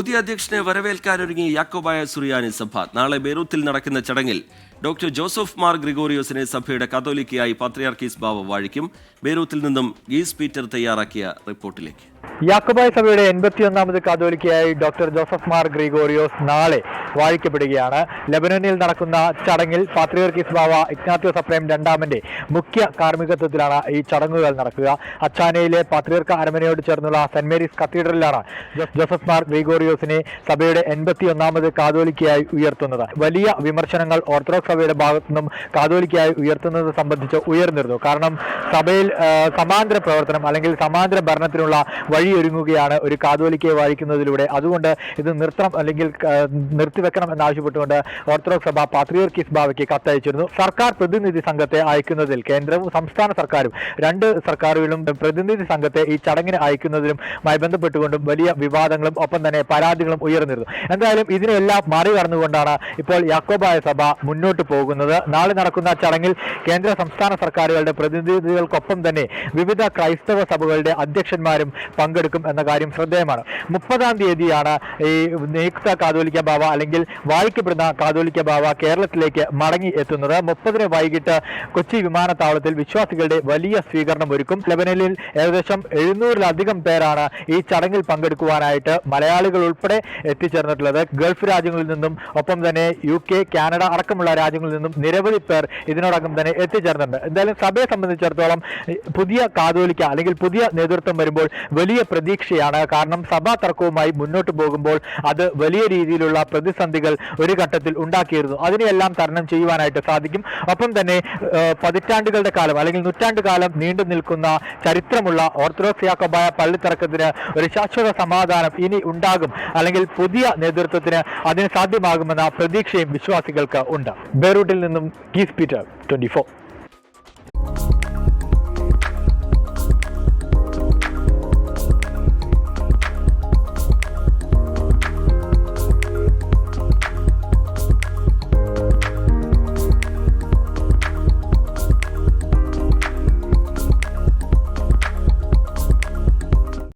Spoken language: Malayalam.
പുതിയ അധ്യക്ഷനെ വരവേൽക്കാനൊരുങ്ങി യാക്കോബായ സുറിയാനി സഭ. നാളെ ബെയ്റൂത്തിൽ നടക്കുന്ന ചടങ്ങിൽ ഡോക്ടർ ജോസഫ് മാർ ഗ്രിഗോറിയോസിനെ സഭയുടെ കത്തോലിക്കയായി പാത്രിയാർക്കീസ് ബാവ വാഴിക്കും. ബെയ്റൂത്തിൽ നിന്നും ഗീസ് പീറ്റർ തയ്യാറാക്കിയ റിപ്പോർട്ടിലേക്ക്. യാക്കോബായ സഭയുടെ എൺപത്തിയൊന്നാമത് കാതോലിക്കയായി ഡോക്ടർ ജോസഫ് മാർ ഗ്രിഗോറിയോസ് നാളെ വാഴിക്കപ്പെടുകയാണ്. ലബനനിൽ നടക്കുന്ന ചടങ്ങിൽ പാത്രിയർക്കിസ് ബാവ ഇഗ്നാത്യോ സപ്രേം രണ്ടാമന്റെ മുഖ്യ കാർമ്മികത്വത്തിലാണ് ഈ ചടങ്ങുകൾ നടക്കുക. അച്ചാനയിലെ പാത്രിയർക്ക അരമനയോട് ചേർന്നുള്ള സെന്റ് മേരീസ് കത്തീഡ്രലിലാണ് ജോസഫ് മാർ ഗ്രിഗോറിയോസിനെ സഭയുടെ എൺപത്തിയൊന്നാമത് കാതോലിക്കയായി ഉയർത്തുന്നത്. വലിയ വിമർശനങ്ങൾ ഓർത്തഡോക്സ് സഭയുടെ ഭാഗത്തു നിന്നും കാതോലിക്കയായി ഉയർത്തുന്നത് സംബന്ധിച്ച് ഉയർന്നിരുന്നു. കാരണം സഭയിൽ സമാന്തര പ്രവർത്തനം അല്ലെങ്കിൽ സമാന്തര ഭരണത്തിനുള്ള വഴിയൊരുങ്ങുകയാണ് ഒരു കാതോലിക്കയെ വായിക്കുന്നതിലൂടെ അതുകൊണ്ട് ഇത് നിർത്തണം അല്ലെങ്കിൽ നിർത്തിവെക്കണം എന്നാവശ്യപ്പെട്ടുകൊണ്ട് ഓർത്തഡോക്സ് സഭ പാത്രിയർക്കിസ് ബാവയ്ക്ക് കത്തയച്ചിരുന്നു. സർക്കാർ പ്രതിനിധി സംഘത്തെ അയക്കുന്നതിൽ കേന്ദ്രവും സംസ്ഥാന സർക്കാരും രണ്ട് സർക്കാരുകളും പ്രതിനിധി സംഘത്തെ ഈ ചടങ്ങിന് അയക്കുന്നതിലുമായി ബന്ധപ്പെട്ടുകൊണ്ടും വലിയ വിവാദങ്ങളും ഒപ്പം തന്നെ പരാതികളും ഉയർന്നിരുന്നു. എന്തായാലും ഇതിനെല്ലാം മറികടന്നുകൊണ്ടാണ് ഇപ്പോൾ യാക്കോബായ സഭ മുന്നോട്ട് പോകുന്നത്. നാളെ നടക്കുന്ന ചടങ്ങിൽ കേന്ദ്ര സംസ്ഥാന സർക്കാരുകളുടെ പ്രതിനിധികൾക്കൊപ്പം തന്നെ വിവിധ ക്രൈസ്തവ സഭകളുടെ അധ്യക്ഷന്മാരും പങ്കെടുക്കും എന്ന കാര്യം ശ്രദ്ധേയമാണ്. മുപ്പതാം തീയതിയാണ് ഈ നിയുക്ത കാതോലിക്ക ബാവ അല്ലെങ്കിൽ വായിക്കപ്പെടുന്ന കാതോലിക്ക ബാവ കേരളത്തിലേക്ക് മടങ്ങി എത്തുന്നത്. മുപ്പതിന് വൈകിട്ട് കൊച്ചി വിമാനത്താവളത്തിൽ വിശ്വാസികളുടെ വലിയ സ്വീകരണം ഒരുക്കും. ലബനനിൽ ഏകദേശം എഴുന്നൂറിലധികം പേരാണ് ഈ ചടങ്ങിൽ പങ്കെടുക്കുവാനായിട്ട് മലയാളികൾ ഉൾപ്പെടെ എത്തിച്ചേർന്നിട്ടുള്ളത്. ഗൾഫ് രാജ്യങ്ങളിൽ നിന്നും ഒപ്പം തന്നെ യു കെ കാനഡ അടക്കമുള്ള രാജ്യങ്ങളിൽ നിന്നും നിരവധി പേർ ഇതിനോടകം തന്നെ എത്തിച്ചേർന്നിട്ടുണ്ട്. എന്തായാലും സഭയെ സംബന്ധിച്ചിടത്തോളം പുതിയ കാതോലിക്ക അല്ലെങ്കിൽ പുതിയ നേതൃത്വം വരുമ്പോൾ വലിയ പ്രതീക്ഷയാണ്. കാരണം സഭാ തർക്കവുമായി മുന്നോട്ട് പോകുമ്പോൾ അത് വലിയ രീതിയിലുള്ള പ്രതിസന്ധികൾ ഒരു ഘട്ടത്തിൽ ഉണ്ടാക്കിയിരുന്നു. അതിനെയെല്ലാം തരണം ചെയ്യുവാനായിട്ട് സാധിക്കും. ഒപ്പം തന്നെ പതിറ്റാണ്ടുകളുടെ കാലം അല്ലെങ്കിൽ നൂറ്റാണ്ട് കാലം നീണ്ടു നിൽക്കുന്ന ചരിത്രമുള്ള ഓർത്തഡോക്സ് യാക്കോബായ പള്ളിത്തർക്കത്തിന് ഒരു ശാശ്വത സമാധാനം ഇനി ഉണ്ടാകും. അല്ലെങ്കിൽ പുതിയ നേതൃത്വത്തിന് അതിന് സാധ്യമാകുമെന്ന പ്രതീക്ഷയും വിശ്വാസികൾക്ക് ഉണ്ട്. ബെയ്റൂട്ടിൽ നിന്നും ഗീസ് പീറ്റർ ട്വന്റി